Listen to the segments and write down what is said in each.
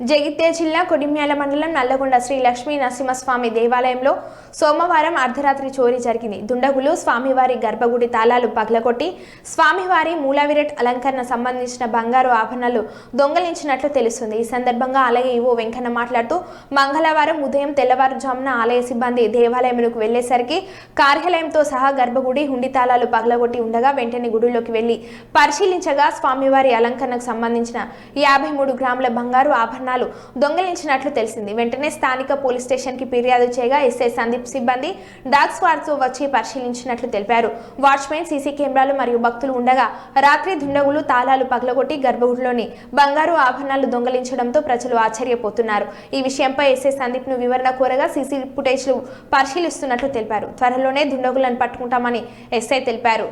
జగిత్యాల జిల్లా కొడిమ్యాల మండలం నల్లగొండ శ్రీ లక్ష్మీ నరసింహస్వామి దేవాలయంలో సోమవారం అర్ధరాత్రి చోరీ జరిగింది. దుండగులు స్వామివారి గర్భగుడి తాళాలు పగలగొట్టి స్వామివారి మూలవిరట్ అలంకరణ సంబంధించిన బంగారు ఆభరణాలు దొంగలించినట్లు తెలుస్తుంది. ఈ సందర్భంగా ఆలయ ఈవో వెంకన్న మాట్లాడుతూ మంగళవారం ఉదయం తెల్లవారుజామున ఆలయ సిబ్బంది దేవాలయంలోకి వెళ్ళేసరికి కార్యాలయంతో సహా గర్భగుడి హుండి తాళాలు పగలగొట్టి ఉండగా వెంటనే గుడిలోకి వెళ్ళి పరిశీలించగా స్వామివారి అలంకరణకు సంబంధించిన యాభై మూడు గ్రాముల బంగారు ఆభరణ ఆభరణాలు దొంగలించినట్లు తెలిసింది వెంటనే స్థానిక పోలీస్ స్టేషన్కి ఫిర్యాదు చేయగా ఎస్ఐ సందీప్ సిబ్బంది డాగ్ స్క్వాడ్తో వచ్చి పరిశీలించినట్లు తెలిపారు వాచ్మెన్ సీసీ కెమెరాలు మరియు భక్తులు ఉండగా రాత్రి దుండగులు తాళాలు పగలగొట్టి గర్భగుడిలోని బంగారు ఆభరణాలు దొంగలించడంతో ప్రజలు ఆశ్చర్యపోతున్నారు ఈ విషయంపై ఎస్ఐ సందీప్ను వివరణ కోరగా సీసీ ఫుటేజ్లు పరిశీలిస్తున్నట్లు తెలిపారు త్వరలోనే దుండగులను పట్టుకుంటామని ఎస్ఐ తెలిపారు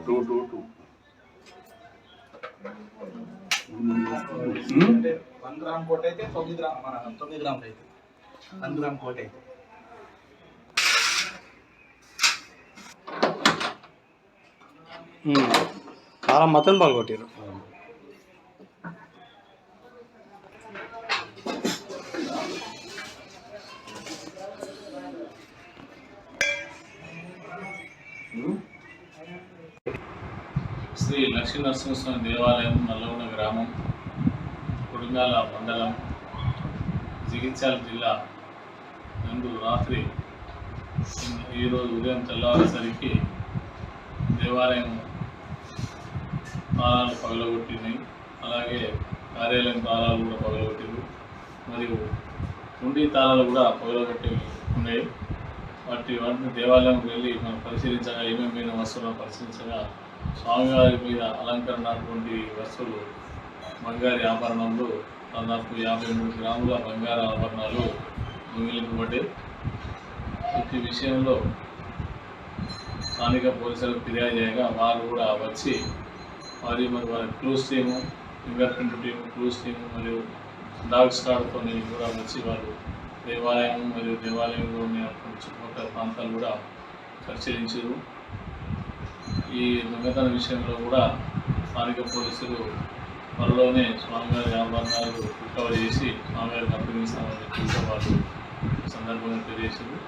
two. Two two one gram coat అయితే తొమ్మిది గ్రామ్ మన తొమ్మిది గ్రాములు అయితే వన్ గ్రామ్ కోట్ అయితే. చాలా మతం పగలగొట్టారు శ్రీ లక్ష్మీ నరసింహస్వామి దేవాలయం నల్లగొండ గ్రామం. కొడిమ్యాల మండలం జగిత్యాల జిల్లా నందు రాత్రి ఈరోజు ఉదయం తెల్లవారేసరికి దేవాలయం తాళాలు పగలగొట్టినాయి అలాగే కార్యాలయం తాళాలు కూడా పగలగొట్టిరు మరియు ఉండి తాళాలు కూడా పగలగొట్టి ఉన్నాయి. వాటి వాటిని దేవాలయం వెళ్ళి మనం పరిశీలించగా ఏమేమి వస్తువులను పరిశీలించగా స్వామివారి మీద అలంకరణటువంటి వస్తువులు బంగారు ఆభరణంలో దాదాపు యాభై మూడు గ్రాముల బంగారు ఆభరణాలు దొంగిలింపబడ్డాయి ప్రతి విషయంలో స్థానిక పోలీసులకు ఫిర్యాదు చేయగా వారు కూడా వచ్చి వారి మరి వారి clues team finger print team clues team మరియు డాగ్ స్కాడ్తో కూడా వచ్చి వారు దేవాలయం మరియు దేవాలయంలో ఉన్న చుట్టుపక్కల ప్రాంతాలు కూడా పరిశీలించారు. ఈ దొంగతన విషయంలో కూడా స్థానిక పోలీసులు త్వరలోనే స్వామివారి ఆభరణాలు రికవర్ చేసి స్వామివారికి అప్పగిస్తామని చూసే కూడా వాళ్ళు సందర్భంగా తెలియజేసింది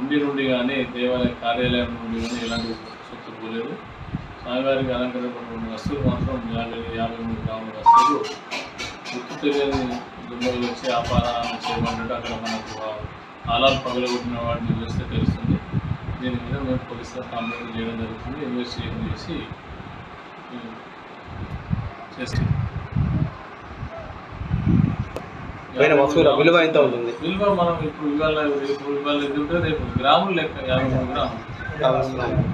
ఉండి నుండి కానీ దేవాలయ కార్యాలయం నుండి కానీ ఎలాంటి సొత్తు పోలేదు. స్వామివారికి అలంకరించబడిన వస్తువులు మాత్రం యాభై యాభై మూడు గ్రాముల వస్తువులు. గుర్తు తెలియని దుమ్మలు వచ్చి వ్యాపారాలు చేయబడినట్టు అక్కడ మనకు ఆలాలు పగలగొట్టిన వాటిని చూస్తే తెలుస్తుంది. దీని మీద మేము పోలీసులకు కంప్లైంట్ చేయడం జరుగుతుంది. ఇన్వెస్టిగేషన్ చేసి చేస్తాం పోయిన వస్తువుల విలువ ఎంత ఉంటుంది? విలువ మనం ఇప్పుడు ఇవాళ రేపు ఇవాళ ఎంత ఉంటుంది రేపు గ్రాములు లెక్క యాభై గ్రాములు.